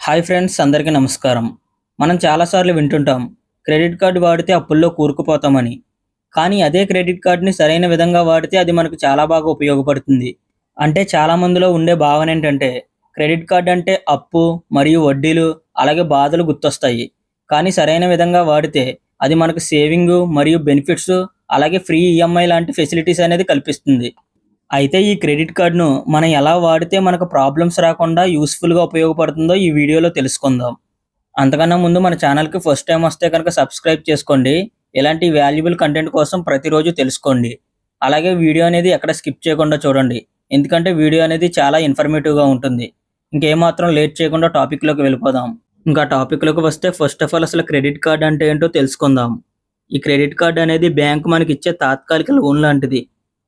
Hi friends అందరికీ నమస్కారం. మనం చాలాసార్లు వింటుంటాం క్రెడిట్ కార్డు వాడితే అప్పుల్లో కూరుకుపోతామని. కానీ అదే క్రెడిట్ కార్డుని సరైన విధంగా వాడితే అది మనకు చాలా బాగా ఉపయోగపడుతుంది. అంటే చాలా మందిలో ఉండే భావన ఏంటంటే క్రెడిట్ కార్డు అంటే అప్పు మరియు వడ్డీలు అలాగే బాధలు గుర్తొస్తాయి. కానీ సరైన విధంగా వాడితే అది మనకు సేవింగ్ మరియు బెనిఫిట్స్ అలాగే ఫ్రీ ఈఎంఐ లాంటి ఫెసిలిటీస్ అనేది కల్పిస్తుంది. అయితే ఈ క్రెడిట్ కార్డును మనం ఎలా వాడితే మనకు ప్రాబ్లమ్స్ రాకుండా యూస్ఫుల్గా ఉపయోగపడుతుందో ఈ వీడియోలో తెలుసుకుందాం. అంతకన్నా ముందు మన ఛానల్కి ఫస్ట్ టైం వస్తే కనుక సబ్స్క్రైబ్ చేసుకోండి. ఇలాంటి వాల్యుబుల్ కంటెంట్ కోసం ప్రతిరోజు తెలుసుకోండి. అలాగే వీడియో అనేది ఎక్కడ స్కిప్ చేయకుండా చూడండి. ఎందుకంటే వీడియో అనేది చాలా ఇన్ఫర్మేటివ్గా ఉంటుంది. ఇంకేమాత్రం లేట్ చేయకుండా టాపిక్లోకి వెళ్ళిపోదాం. ఇంకా టాపిక్లోకి వస్తే ఫస్ట్ ఆఫ్ ఆల్ అసలు క్రెడిట్ కార్డ్ అంటే ఏంటో తెలుసుకుందాం. ఈ క్రెడిట్ కార్డ్ అనేది బ్యాంక్ మనకి ఇచ్చే తాత్కాలిక లోన్ లాంటిది.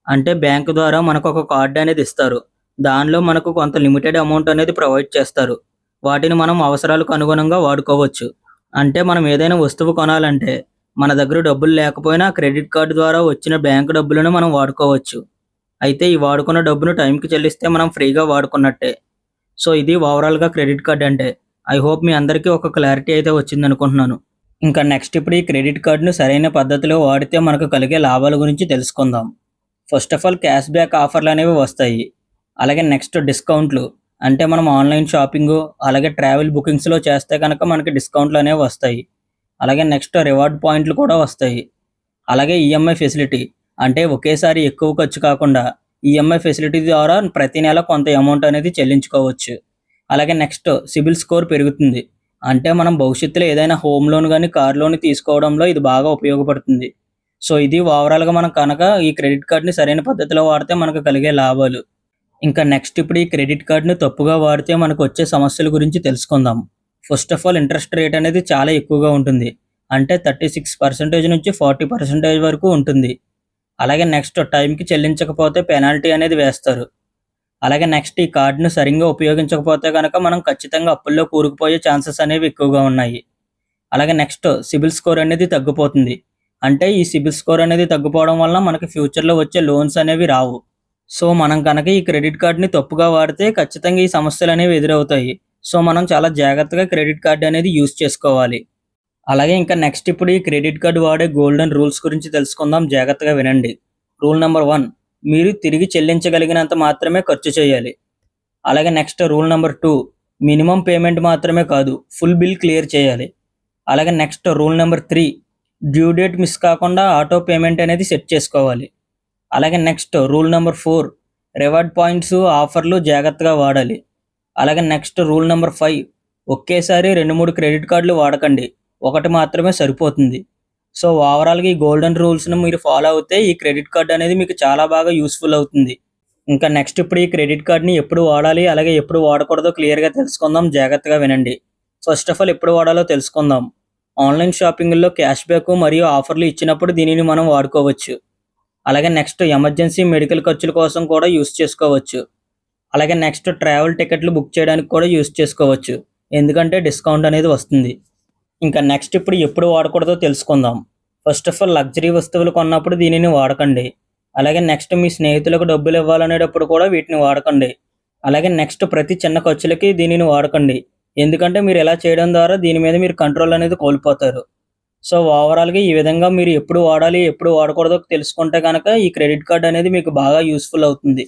అంటే బ్యాంకు ద్వారా మనకు ఒక కార్డు అనేది ఇస్తారు. దానిలో మనకు కొంత లిమిటెడ్ అమౌంట్ అనేది ప్రొవైడ్ చేస్తారు. వాటిని మనం అవసరాలకు అనుగుణంగా వాడుకోవచ్చు. అంటే మనం ఏదైనా వస్తువు కొనాలంటే మన దగ్గర డబ్బులు లేకపోయినా క్రెడిట్ కార్డు ద్వారా వచ్చిన బ్యాంకు డబ్బులను మనం వాడుకోవచ్చు. అయితే ఈ వాడుకున్న డబ్బును టైంకి చెల్లిస్తే మనం ఫ్రీగా వాడుకున్నట్టే. సో ఇది ఓవరాల్గా క్రెడిట్ కార్డ్ అంటే. ఐ హోప్ మీ అందరికీ ఒక క్లారిటీ అయితే వచ్చింది అనుకుంటున్నాను. ఇంకా నెక్స్ట్ ఇప్పుడు ఈ క్రెడిట్ కార్డును సరైన పద్ధతిలో వాడితే మనకు కలిగే లాభాల గురించి తెలుసుకుందాం. First of all cash back ఆఫర్లు అనేవి వస్తాయి. అలాగే నెక్స్ట్ డిస్కౌంట్లు. అంటే మనం ఆన్లైన్ షాపింగ్ అలాగే ట్రావెల్ బుకింగ్స్లో చేస్తే కనుక మనకి డిస్కౌంట్లు అనేవి వస్తాయి. అలాగే నెక్స్ట్ రివార్డ్ పాయింట్లు కూడా వస్తాయి. అలాగే ఈఎంఐ ఫెసిలిటీ. అంటే ఒకేసారి ఎక్కువ ఖర్చు కాకుండా ఈఎంఐ ఫెసిలిటీ ద్వారా ప్రతి నెల కొంత అమౌంట్ అనేది చెల్లించుకోవచ్చు. అలాగే నెక్స్ట్ సిబిల్ స్కోర్ పెరుగుతుంది. అంటే మనం భవిష్యత్తులో ఏదైనా హోమ్ లోన్ కానీ కార్ లోన్ తీసుకోవడంలో ఇది బాగా ఉపయోగపడుతుంది. సో ఇది ఓవరాల్గా మనం కనుక ఈ క్రెడిట్ కార్డ్ని సరైన పద్ధతిలో వాడితే మనకు కలిగే లాభాలు. ఇంకా నెక్స్ట్ ఇప్పుడు ఈ క్రెడిట్ కార్డ్ని తప్పుగా వాడితే మనకు వచ్చే సమస్యల గురించి తెలుసుకుందాం. First of all interest rate అనేది చాలా ఎక్కువగా ఉంటుంది. అంటే థర్టీ సిక్స్ పర్సెంటేజ్ నుంచి ఫార్టీ పర్సెంటేజ్ వరకు ఉంటుంది. అలాగే నెక్స్ట్ టైంకి చెల్లించకపోతే పెనాల్టీ అనేది వేస్తారు. అలాగే నెక్స్ట్ ఈ కార్డును సరిగ్గా ఉపయోగించకపోతే కనుక మనం ఖచ్చితంగా అప్పుల్లో కూరుకుపోయే ఛాన్సెస్ అనేవి ఎక్కువగా ఉన్నాయి. అలాగే నెక్స్ట్ సిబిల్ స్కోర్ అనేది తగ్గిపోతుంది. అంటే ఈ సిబిల్ స్కోర్ అనేది తగ్గిపోవడం వల్ల మనకి ఫ్యూచర్లో వచ్చే లోన్స్ అనేవి రావు. సో మనం కనుక ఈ క్రెడిట్ కార్డ్ని తప్పుగా వాడితే ఖచ్చితంగా ఈ సమస్యలు అనేవి ఎదురవుతాయి. సో మనం చాలా జాగ్రత్తగా క్రెడిట్ కార్డ్ అనేది యూస్ చేసుకోవాలి. అలాగే ఇంకా నెక్స్ట్ ఇప్పుడు ఈ క్రెడిట్ కార్డు వాడే గోల్డెన్ రూల్స్ గురించి తెలుసుకుందాం. జాగ్రత్తగా వినండి. రూల్ నెంబర్ వన్ మీరు తిరిగి చెల్లించగలిగినంత మాత్రమే ఖర్చు చేయాలి. అలాగే next rule number two minimum payment మాత్రమే కాదు ఫుల్ బిల్ క్లియర్ చేయాలి. అలాగే next rule number three due date miss కాకుండా ఆటో పేమెంట్ అనేది సెట్ చేసుకోవాలి. అలాగే next rule number four reward points ఆఫర్లు జాగ్రత్తగా వాడాలి. అలాగే నెక్స్ట్ రూల్ నెంబర్ ఫైవ్ ఒకేసారి రెండు మూడు క్రెడిట్ కార్డులు వాడకండి. ఒకటి మాత్రమే సరిపోతుంది. సో ఓవరాల్గా ఈ గోల్డెన్ రూల్స్ను మీరు ఫాలో అవుతే ఈ క్రెడిట్ కార్డ్ అనేది మీకు చాలా బాగా యూస్ఫుల్ అవుతుంది. ఇంకా నెక్స్ట్ ఇప్పుడు ఈ క్రెడిట్ కార్డ్ని ఎప్పుడు వాడాలి అలాగే ఎప్పుడు వాడకూడదో క్లియర్గా తెలుసుకుందాం. జాగ్రత్తగా వినండి. ఫస్ట్ ఆఫ్ ఆల్ ఎప్పుడు వాడాలో తెలుసుకుందాం. ఆన్లైన్ షాపింగ్లో క్యాష్ బ్యాక్ మరియు ఆఫర్లు ఇచ్చినప్పుడు దీనిని మనం వాడుకోవచ్చు. అలాగే నెక్స్ట్ ఎమర్జెన్సీ మెడికల్ ఖర్చుల కోసం కూడా యూస్ చేసుకోవచ్చు. అలాగే నెక్స్ట్ ట్రావెల్ టికెట్లు బుక్ చేయడానికి కూడా యూస్ చేసుకోవచ్చు. ఎందుకంటే డిస్కౌంట్ అనేది వస్తుంది. ఇంకా నెక్స్ట్ ఇప్పుడు ఎప్పుడు వాడకూడదో తెలుసుకుందాం. ఫస్ట్ ఆఫ్ ఆల్ లగ్జరీ వస్తువులు కొన్నప్పుడు దీనిని వాడకండి. అలాగే నెక్స్ట్ మీ స్నేహితులకు డబ్బులు ఇవ్వాలనేటప్పుడు కూడా వీటిని వాడకండి. అలాగే నెక్స్ట్ ప్రతి చిన్న ఖర్చులకి దీనిని వాడకండి. ఎందుకంటే మీరు ఇలా చేయడం ద్వారా దీని మీద మీరు కంట్రోల్ అనేది కోల్పోతారు. సో ఓవరాల్గా ఈ విధంగా మీరు ఎప్పుడు వాడాలి ఎప్పుడు వాడకూడదో తెలుసుకుంటే కనుక ఈ క్రెడిట్ కార్డ్ అనేది మీకు బాగా యూస్ఫుల్ అవుతుంది.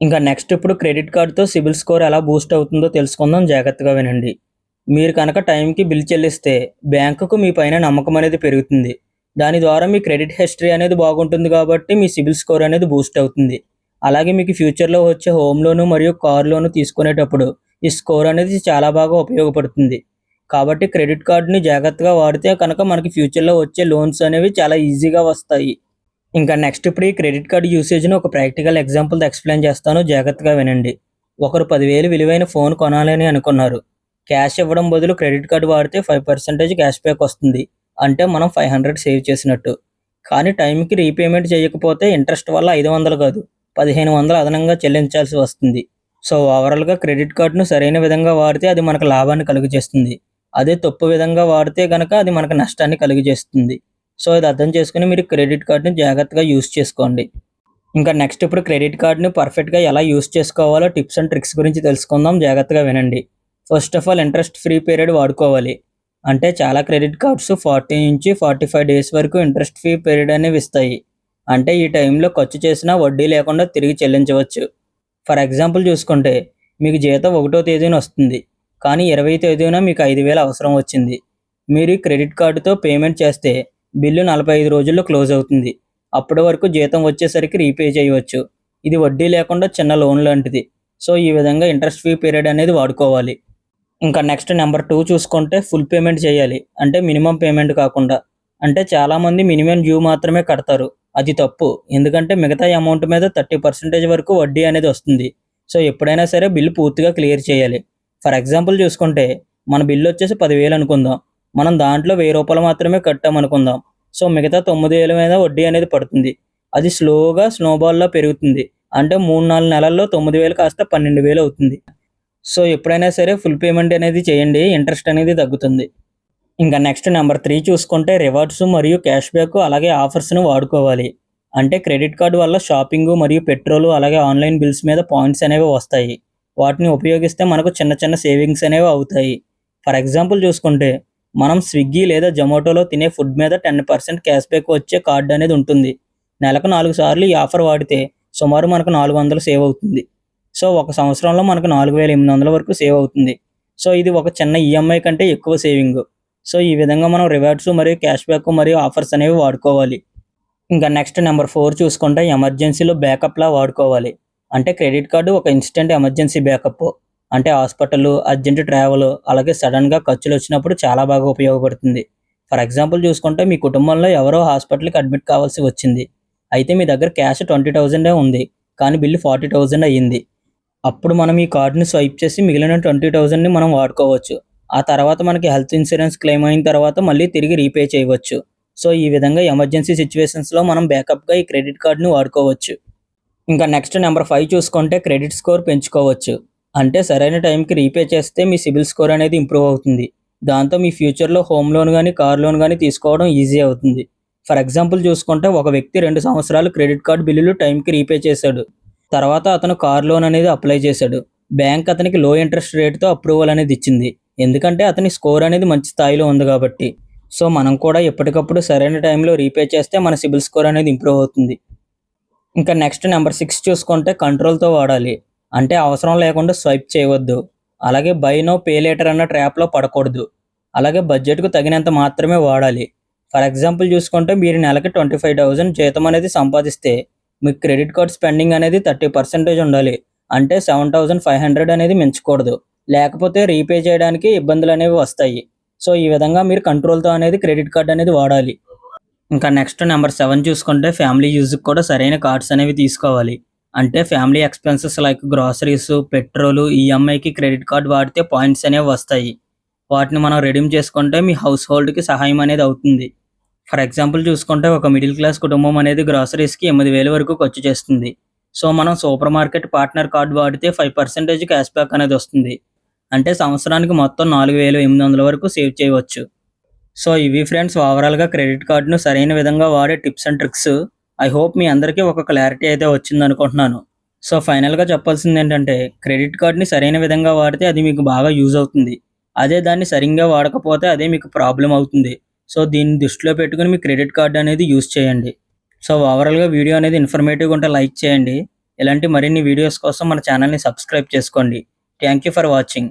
ఇంకా నెక్స్ట్ ఇప్పుడు క్రెడిట్ కార్డుతో సిబిల్ స్కోర్ ఎలా బూస్ట్ అవుతుందో తెలుసుకుందాం. జాగ్రత్తగా వినండి. మీరు కనుక టైంకి బిల్ చెల్లిస్తే బ్యాంకుకు మీ పైన నమ్మకం అనేది పెరుగుతుంది. దాని ద్వారా మీ క్రెడిట్ హిస్టరీ అనేది బాగుంటుంది కాబట్టి మీ సిబిల్ స్కోర్ అనేది బూస్ట్ అవుతుంది. అలాగే మీకు ఫ్యూచర్లో వచ్చే హోమ్ లోను మరియు కార్ లోను తీసుకునేటప్పుడు ఈ స్కోర్ అనేది చాలా బాగా ఉపయోగపడుతుంది. కాబట్టి క్రెడిట్ కార్డుని జాగ్రత్తగా వాడితే కనుక మనకి ఫ్యూచర్లో వచ్చే లోన్స్ అనేవి చాలా ఈజీగా వస్తాయి. ఇంకా నెక్స్ట్ ఇప్పుడు ఈ క్రెడిట్ కార్డు యూసేజ్ని ఒక ప్రాక్టికల్ ఎగ్జాంపుల్తో ఎక్స్ప్లెయిన్ చేస్తాను. జాగ్రత్తగా వినండి. ఒకరు పదివేలు విలువైన ఫోన్ కొనాలని అనుకున్నారు. క్యాష్ ఇవ్వడం బదులు క్రెడిట్ కార్డు వాడితే ఫైవ్ పర్సెంటేజ్ క్యాష్ బ్యాక్ వస్తుంది. అంటే మనం ఫైవ్ హండ్రెడ్ సేవ్ చేసినట్టు. కానీ టైంకి రీపేమెంట్ చేయకపోతే ఇంట్రెస్ట్ వల్ల ఐదు వందలు కాదు. పదిహేను వందలు అదనంగా చెల్లించాల్సి వస్తుంది. సో ఓవరాల్గా క్రెడిట్ కార్డును సరైన విధంగా వాడితే అది మనకు లాభాన్ని కలుగజేస్తుంది. అదే తప్పు విధంగా వాడితే కనుక అది మనకు నష్టాన్ని కలుగజేస్తుంది. సో ఇది అర్థం చేసుకుని మీరు క్రెడిట్ కార్డుని జాగ్రత్తగా యూస్ చేసుకోండి. ఇంకా నెక్స్ట్ ఇప్పుడు క్రెడిట్ కార్డ్ని పర్ఫెక్ట్గా ఎలా యూస్ చేసుకోవాలో టిప్స్ అండ్ ట్రిక్స్ గురించి తెలుసుకుందాం. జాగ్రత్తగా వినండి. First of all interest free period వాడుకోవాలి. అంటే చాలా క్రెడిట్ కార్డ్స్ ఫార్టీ నుంచి ఫార్టీ ఫైవ్ డేస్ వరకు ఇంట్రెస్ట్ ఫ్రీ పీరియడ్ అనేవి ఇస్తాయి. అంటే ఈ టైంలో ఖర్చు చేసినా వడ్డీ లేకుండా తిరిగి చెల్లించవచ్చు. ఫర్ ఎగ్జాంపుల్ చూసుకుంటే మీకు జీతం ఒకటో తేదీన వస్తుంది కానీ ఇరవై తేదీన మీకు ఐదు వేలు అవసరం వచ్చింది. మీరు క్రెడిట్ కార్డుతో పేమెంట్ చేస్తే బిల్లు నలభై ఐదు రోజుల్లో క్లోజ్ అవుతుంది. అప్పటి వరకు జీతం వచ్చేసరికి రీపే చేయవచ్చు. ఇది వడ్డీ లేకుండా చిన్న లోన్ లాంటిది. సో ఈ విధంగా ఇంట్రెస్ట్ ఫ్రీ పీరియడ్ అనేది వాడుకోవాలి. ఇంకా నెక్స్ట్ నెంబర్ టూ చూసుకుంటే ఫుల్ పేమెంట్ చేయాలి. అంటే మినిమం పేమెంట్ కాకుండా. అంటే చాలామంది మినిమం డ్యూ మాత్రమే కడతారు. అది తప్పు. ఎందుకంటే మిగతా అమౌంట్ మీద థర్టీ పర్సెంటేజ్ వరకు వడ్డీ అనేది వస్తుంది. సో ఎప్పుడైనా సరే బిల్లు పూర్తిగా క్లియర్ చేయాలి. ఫర్ ఎగ్జాంపుల్ చూసుకుంటే మన బిల్లు వచ్చేసి పదివేలు అనుకుందాం. మనం దాంట్లో వెయ్యి రూపాయలు మాత్రమే కట్టామనుకుందాం సో మిగతా తొమ్మిది వేల మీద వడ్డీ అనేది పడుతుంది. అది స్లోగా స్నోబాల్లో పెరుగుతుంది. అంటే మూడు నాలుగు నెలల్లో తొమ్మిది వేలు కాస్త పన్నెండు వేలు అవుతుంది. సో ఎప్పుడైనా సరే ఫుల్ పేమెంట్ అనేది చేయండి. ఇంట్రెస్ట్ అనేది తగ్గుతుంది. ఇంకా నెక్స్ట్ నెంబర్ త్రీ చూసుకుంటే రివార్డ్స్ మరియు క్యాష్ బ్యాక్ అలాగే ఆఫర్స్ను వాడుకోవాలి. అంటే క్రెడిట్ కార్డు వల్ల షాపింగ్ మరియు పెట్రోల్ అలాగే ఆన్లైన్ బిల్స్ మీద పాయింట్స్ అనేవి వస్తాయి. వాటిని ఉపయోగిస్తే మనకు చిన్న చిన్న సేవింగ్స్ అనేవి అవుతాయి. ఫర్ ఎగ్జాంపుల్ చూసుకుంటే మనం స్విగ్గీ లేదా జొమాటోలో తినే ఫుడ్ మీద టెన్ పర్సెంట్ క్యాష్ బ్యాక్ వచ్చే కార్డు అనేది ఉంటుంది. నెలకు నాలుగు సార్లు ఈ ఆఫర్ వాడితే సుమారు మనకు నాలుగు వందలు సేవ్ అవుతుంది. సో ఒక సంవత్సరంలో మనకు నాలుగు వేల ఎనిమిది వందల వరకు సేవ్ అవుతుంది. సో ఇది ఒక చిన్న ఈఎంఐ కంటే ఎక్కువ సేవింగ్ సో ఈ విధంగా మనం రివార్డ్స్ మరియు క్యాష్ బ్యాక్ మరియు ఆఫర్స్ అనేవి వాడుకోవాలి. ఇంకా నెక్స్ట్ నెంబర్ ఫోర్ చూసుకుంటే ఎమర్జెన్సీలో బ్యాకప్లా వాడుకోవాలి. అంటే క్రెడిట్ కార్డు ఒక ఇన్స్టెంట్ ఎమర్జెన్సీ బ్యాకప్. అంటే హాస్పిటల్ అర్జెంట్ ట్రావెల్ అలాగే సడన్గా ఖర్చులు వచ్చినప్పుడు చాలా బాగా ఉపయోగపడుతుంది. ఫర్ ఎగ్జాంపుల్ చూసుకుంటే మీ కుటుంబంలో ఎవరో హాస్పిటల్కి అడ్మిట్ కావాల్సి వచ్చింది. అయితే మీ దగ్గర క్యాష్ ట్వంటీ థౌజండే ఉంది కానీ బిల్లు ఫార్టీ థౌజండ్ అయ్యింది. అప్పుడు మనం ఈ కార్డుని స్వైప్ చేసి మిగిలిన ట్వంటీ థౌజండ్ని మనం వాడుకోవచ్చు. ఆ తర్వాత మనకి హెల్త్ ఇన్సూరెన్స్ క్లెయిమ్ అయిన తర్వాత మళ్ళీ తిరిగి రీపే చేయవచ్చు. సో ఈ విధంగా ఎమర్జెన్సీ సిచ్యువేషన్స్లో మనం బ్యాకప్గా ఈ క్రెడిట్ కార్డుని వాడుకోవచ్చు. ఇంకా నెక్స్ట్ నెంబర్ ఫైవ్ చూసుకుంటే క్రెడిట్ స్కోర్ పెంచుకోవచ్చు. అంటే సరైన టైంకి రీపే చేస్తే మీ సిబిల్ స్కోర్ అనేది ఇంప్రూవ్ అవుతుంది. దాంతో మీ ఫ్యూచర్లో హోమ్ లోన్ కానీ కార్ లోన్ కానీ తీసుకోవడం ఈజీ అవుతుంది. ఫర్ ఎగ్జాంపుల్ చూసుకుంటే ఒక వ్యక్తి రెండు సంవత్సరాలు క్రెడిట్ కార్డ్ బిల్లులు టైంకి రీపే చేశాడు. తర్వాత అతను కార్ లోన్ అనేది అప్లై చేశాడు. బ్యాంక్ అతనికి లో ఇంట్రెస్ట్ రేట్తో అప్రూవల్ అనేది ఇచ్చింది. ఎందుకంటే అతని స్కోర్ అనేది మంచి స్థాయిలో ఉంది కాబట్టి. సో మనం కూడా ఎప్పటికప్పుడు సరైన టైంలో రీపే చేస్తే మన సిబిల్ స్కోర్ అనేది ఇంప్రూవ్ అవుతుంది. ఇంకా నెక్స్ట్ నెంబర్ సిక్స్ చూసుకుంటే కంట్రోల్తో వాడాలి. అంటే అవసరం లేకుండా స్వైప్ చేయవద్దు. అలాగే బై నో పే లేటర్ అన్న ట్రాప్లో పడకూడదు. అలాగే బడ్జెట్కు తగినంత మాత్రమే వాడాలి. ఫర్ ఎగ్జాంపుల్ చూసుకుంటే మీరు నెలకి ట్వంటీ ఫైవ్ థౌజండ్ జీతం అనేది సంపాదిస్తే మీకు క్రెడిట్ కార్డ్ స్పెండింగ్ అనేది థర్టీ పర్సెంటేజ్ ఉండాలి. అంటే సెవెన్ థౌజండ్ ఫైవ్ హండ్రెడ్ అనేది మించకూడదు. లేకపోతే రీపే చేయడానికి ఇబ్బందులు అనేవి వస్తాయి. సో ఈ విధంగా మీరు కంట్రోల్తో అనేది క్రెడిట్ కార్డ్ అనేది వాడాలి. ఇంకా నెక్స్ట్ నెంబర్ సెవెన్ చూసుకుంటే ఫ్యామిలీ యూజ్కి కూడా సరైన కార్డ్స్ అనేవి తీసుకోవాలి. అంటే family expenses like groceries petrol ఈఎంఐకి credit card వాడితే పాయింట్స్ అనేవి వస్తాయి. వాటిని మనం రెడీమ్ చేసుకుంటే మీ హౌస్ హోల్డ్కి సహాయం అనేది అవుతుంది. ఫర్ ఎగ్జాంపుల్ చూసుకుంటే ఒక మిడిల్ క్లాస్ కుటుంబం అనేది గ్రాసరీస్కి ఎనిమిది వేల వరకు ఖర్చు చేస్తుంది. సో మనం సూపర్ మార్కెట్ పార్ట్నర్ కార్డ్ వాడితే ఫైవ్ పర్సెంటేజ్ క్యాష్ బ్యాక్ అనేది వస్తుంది. అంటే సంవత్సరానికి మొత్తం నాలుగు వేలు ఎనిమిది వందల వరకు సేవ్ చేయవచ్చు. సో ఇవి ఫ్రెండ్స్ ఓవరాల్గా క్రెడిట్ కార్డును సరైన విధంగా వాడే tips and tricks. I hope మీ అందరికీ ఒక క్లారిటీ అయితే వచ్చింది అనుకుంటున్నాను సో ఫైనల్గా చెప్పాల్సింది ఏంటంటే క్రెడిట్ కార్డ్ని సరైన విధంగా వాడితే అది మీకు బాగా యూజ్ అవుతుంది. అదే దాన్ని సరిగ్గా వాడకపోతే అదే మీకు ప్రాబ్లం అవుతుంది. సో దీన్ని దృష్టిలో పెట్టుకుని మీ క్రెడిట్ కార్డ్ అనేది యూజ్ చేయండి. సో ఓవరాల్గా వీడియో అనేది ఇన్ఫర్మేటివ్గా ఉంటే లైక్ చేయండి. ఇలాంటి మరిన్ని వీడియోస్ కోసం మన ఛానల్ని సబ్స్క్రైబ్ చేసుకోండి. Thank you for watching.